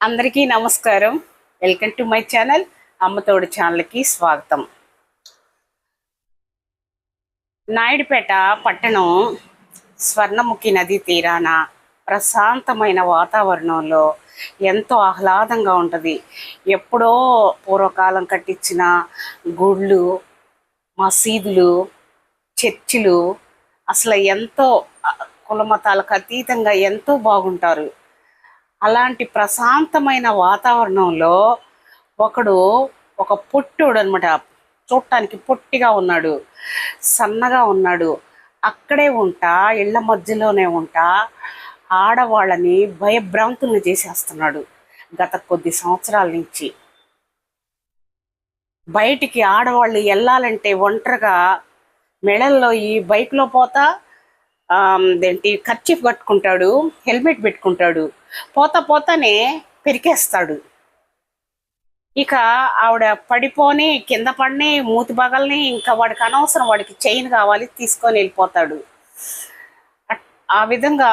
అందరికీ నమస్కారం. Welcome to my channel Ammathodu ఛానల్కి స్వాగతం. నాయుడుపేట పట్టణం స్వర్ణముఖి నది తీరాన ప్రశాంతమైన వాతావరణంలో ఎంతో ఆహ్లాదంగా ఉంటుంది. ఎప్పుడో పూర్వకాలం కట్టించిన గుళ్ళు మసీదులు చర్చిలు అసలు ఎంతో కులమతాలకు అతీతంగా ఎంతో బాగుంటారు. అలాంటి ప్రశాంతమైన వాతావరణంలో ఒకడు ఒక పొట్టోడు అనమాట చూడటానికి పొట్టిగా ఉన్నాడు సన్నగా ఉన్నాడు. అక్కడే ఉంటా ఇళ్ళ మధ్యలోనే ఉంటా. ఆడవాళ్ళని భయభ్రాంతుల్ని చేసేస్తున్నాడు గత కొద్ది సంవత్సరాల నుంచి. బయటికి ఆడవాళ్ళు వెళ్ళాలంటే ఒంటరిగా మెడల్లో ఈ బైక్లో పోతా ఏంటి దేంటి ఖర్చీఫ్ కట్టుకుంటాడు హెల్మెట్ పెట్టుకుంటాడు పోతా పోతానే పెరికేస్తాడు. ఇక ఆవిడ పడిపోని కింద పడిని మూతి బగల్ని ఇంకా వాడికి అనవసరం వాడికి చైన్ కావాలి తీసుకొని వెళ్ళిపోతాడు. ఆ విధంగా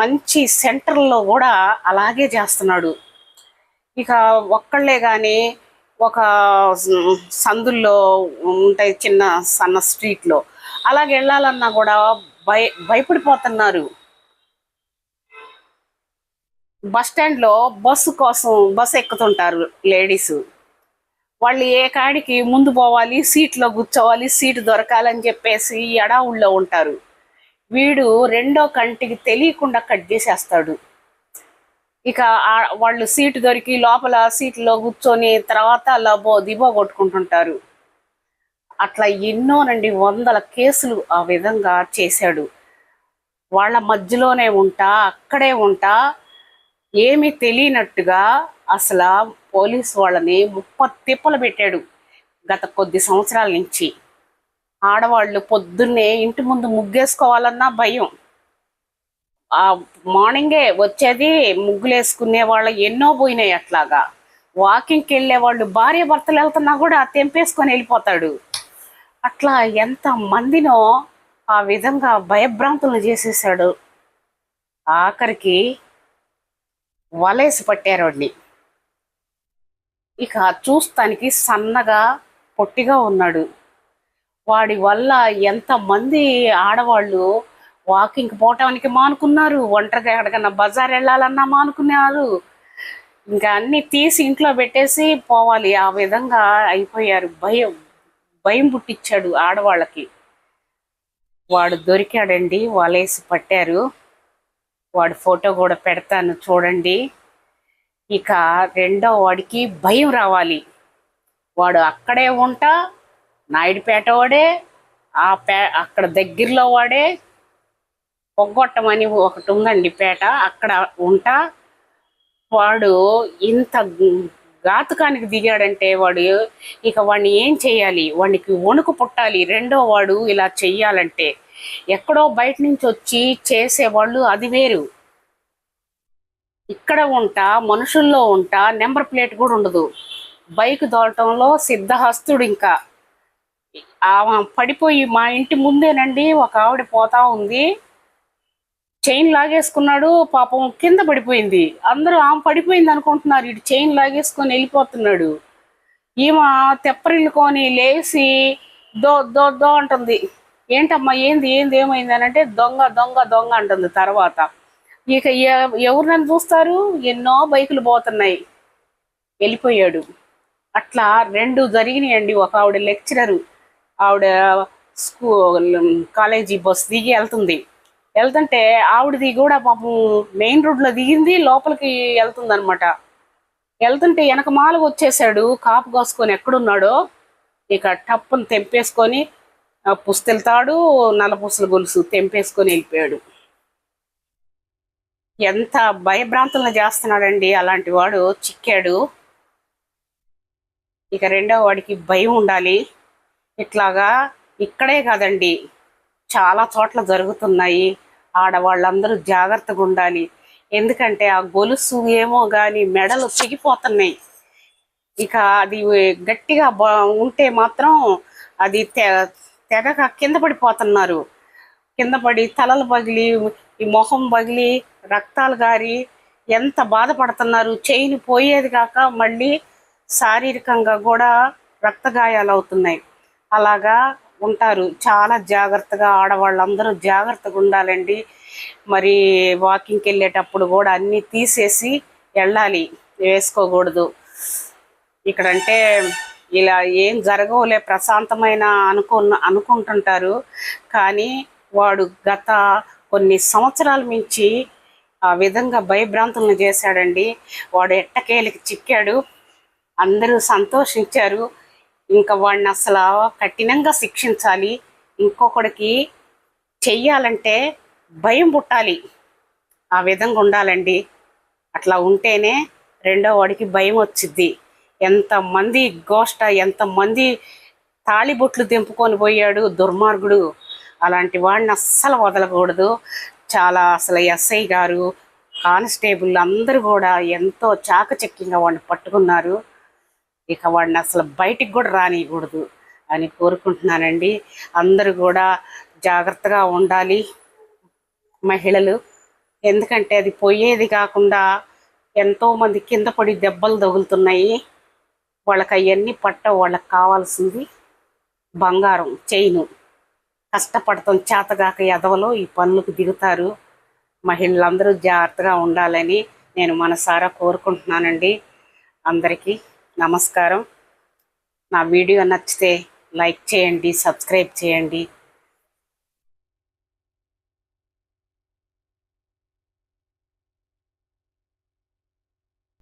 మంచి సెంటర్లో కూడా అలాగే చేస్తున్నాడు. ఇక ఒక్కళ్ళే కానీ ఒక సందుల్లో ఉంటాయి చిన్న సన్న స్ట్రీట్లో. అలాగే వెళ్ళాలన్నా కూడా భయ భయపడిపోతున్నారు. బస్ స్టాండ్లో బస్సు కోసం బస్సు ఎక్కుతుంటారు లేడీస్. వాళ్ళు ఏ కాడికి ముందు పోవాలి సీట్లో కూర్చోవాలి సీటు దొరకాలని చెప్పేసి ఎడావుల్లో ఉంటారు. వీడు రెండో కంటికి తెలియకుండా కట్ చేసేస్తాడు. ఇక వాళ్ళు సీటు దొరికి లోపల సీట్లో కూర్చొని తర్వాత లబో దిబో కొట్టుకుంటుంటారు. అట్లా ఎన్నోనండి వందల కేసులు ఆ విధంగా చేశాడు. వాళ్ళ మధ్యలోనే ఉంటా అక్కడే ఉంటా ఏమీ తెలియనట్టుగా అసలు పోలీస్ వాళ్ళని ముప్ప తిప్పలు పెట్టాడు గత కొద్ది సంవత్సరాల నుంచి. ఆడవాళ్ళు పొద్దున్నే ఇంటి ముందు ముగ్గేసుకోవాలన్నా భయం. ఆ మార్నింగే వచ్చేది ముగ్గులేసుకునే వాళ్ళు ఎన్నో పోయినాయి అట్లాగా. వాకింగ్కి వెళ్ళే వాళ్ళు భార్య భర్తలు వెళ్తున్నా కూడా తెంపేసుకొని వెళ్ళిపోతాడు. అట్లా ఎంత మందినో ఆ విధంగా భయభ్రాంతులను చేసేసాడు ఆఖరికి వలేసి పట్టారు వాడిని. ఇక చూస్తానికి సన్నగా పొట్టిగా ఉన్నాడు. వాడి వల్ల ఎంతమంది ఆడవాళ్ళు వాకింగ్ పోవటానికి మానుకున్నారు ఒంటరిగా ఎక్కడికన్నా బజార్ వెళ్ళాలన్నా మానుకున్నారు. ఇంకా అన్ని తీసి ఇంట్లో పెట్టేసి పోవాలి. ఆ విధంగా అయిపోయారు భయం. భయం పుట్టించాడు ఆడవాళ్ళకి. వాడు దొరికాడండి వలేసి పట్టారు. వాడు ఫోటో కూడా పెడతాను చూడండి. ఇక రెండో వాడికి భయం రావాలి. వాడు అక్కడే ఉంటా నాయుడుపేట వాడే ఆ పే అక్కడ దగ్గరలో వాడే పొగ్గొట్టమని ఒకటి ఉందండి పేట అక్కడ ఉంటా. వాడు ఇంత ఘాతుకానికి దిగాడంటే వాడు ఇక వాడిని ఏం చేయాలి? వాడికి వణుకు పుట్టాలి. రెండో వాడు ఇలా చెయ్యాలంటే ఎక్కడో బయట నుంచి వచ్చి చేసేవాళ్ళు అది వేరు. ఇక్కడ ఉంటా మనుషుల్లో ఉంటా నెంబర్ ప్లేట్ కూడా ఉండదు. బైక్ దోలటంలో సిద్ధహస్తుడు ఇంకా. ఆమె పడిపోయి మా ఇంటి ముందేనండి ఒక ఆవిడ పోతా ఉంది. చైన్ లాగేసుకున్నాడు పాపం కింద పడిపోయింది. అందరూ ఆమె పడిపోయింది అనుకుంటున్నారు ఇటు చైన్ లాగేసుకొని వెళ్ళిపోతున్నాడు. ఈమె తెప్పరిల్లుకొని లేచి దో దో దో అంటుంది. ఏంటమ్మా ఏంది ఏంది ఏమైంది? అని అంటే దొంగ దొంగ దొంగ అంటుంది తర్వాత. ఇక ఎవరు నన్ను చూస్తారు? ఎన్నో బైకులు పోతున్నాయి. వెళ్ళిపోయాడు. అట్లా రెండు జరిగినాయండి. ఒక ఆవిడ లెక్చరరు ఆవిడ స్కూల్ కాలేజీ బస్ దిగి వెళ్తుంది. వెళ్తుంటే ఆవిడది కూడా పాపం మెయిన్ రోడ్లో దిగింది లోపలికి వెళ్తుంది అనమాట వెళ్తుంటే వెనక మాలకు వచ్చేసాడు కాపు కోసుకొని ఎక్కడున్నాడో ఇక టప్పును తెంపేసుకొని పుస్తెళ్తాడు నల్ల నల్లపూసల గొలుసు తెంపేసుకొని వెళ్ళిపోయాడు. ఎంత భయభ్రాంతులను చేస్తున్నాడండి అలాంటి వాడు చిక్కాడు. ఇక రెండో వాడికి భయం ఉండాలి. ఇట్లాగా ఇక్కడే కాదండి. చాలా చోట్ల జరుగుతున్నాయి. ఆడవాళ్ళందరూ జాగ్రత్తగా ఉండాలి. ఎందుకంటే ఆ గొలుసు ఏమో కానీ మెడలు తెగిపోతున్నాయి ఇక అది గట్టిగా ఉంటే మాత్రం అది తె తెగక కింద పడిపోతున్నారు. కింద పడి తలలు పగిలి ఈ మొహం పగిలి రక్తాలు గారి ఎంత బాధపడుతున్నారు. చేయిని పోయేది కాక మళ్ళీ శారీరకంగా కూడా రక్తగాయాలు అవుతున్నాయి. అలాగా ఉంటారు. చాలా జాగ్రత్తగా ఆడవాళ్ళందరూ జాగ్రత్తగా ఉండాలండి. మరి వాకింగ్కి వెళ్ళేటప్పుడు కూడా అన్నీ తీసేసి వెళ్ళాలి. వేసుకోకూడదు. ఇక్కడంటే ఇలా ఏం జరగవులే ప్రశాంతమైన అనుకున్న అనుకుంటుంటారు. కానీ వాడు గత కొన్ని సంవత్సరాల మించి ఆ విధంగా భయభ్రాంతులను చేశాడండి. వాడు ఎట్టకేలికి చిక్కాడు. అందరూ సంతోషించారు. ఇంకా వాడిని అసలు కఠినంగా శిక్షించాలి. ఇంకొకడికి చెయ్యాలంటే భయం పుట్టాలి. ఆ విధంగా ఉండాలండి. అట్లా ఉంటేనే రెండో వాడికి భయం వచ్చిద్ది. ఎంతమంది గోష్ట ఎంతమంది తాళిబొట్లు తెంపుకొని పోయాడు దుర్మార్గుడు. అలాంటి వాడిని అస్సలు వదలకూడదు. చాలా అసలు ఎస్ఐ గారు కానిస్టేబుల్ అందరూ కూడా ఎంతో చాకచక్యంగా వాడిని పట్టుకున్నారు. ఇక వాడిని అసలు బయటికి కూడా రానియకూడదు అని కోరుకుంటున్నానండి. అందరూ కూడా జాగ్రత్తగా ఉండాలి మహిళలు. ఎందుకంటే అది పోయేది కాకుండా ఎంతో మంది కింద పడి దెబ్బలు తగులుతున్నాయి. వాళ్ళకి అవన్నీ పట్ట వాళ్ళకి కావాల్సింది బంగారం చైను. కష్టపడతాం చేతగాక ఎదవలో ఈ పనులకు దిగుతారు. మహిళలందరూ జాగ్రత్తగా ఉండాలని నేను మనసారా కోరుకుంటున్నానండి. అందరికీ నమస్కారం. నా వీడియో నచ్చితే లైక్ చేయండి సబ్స్క్రైబ్ చేయండి.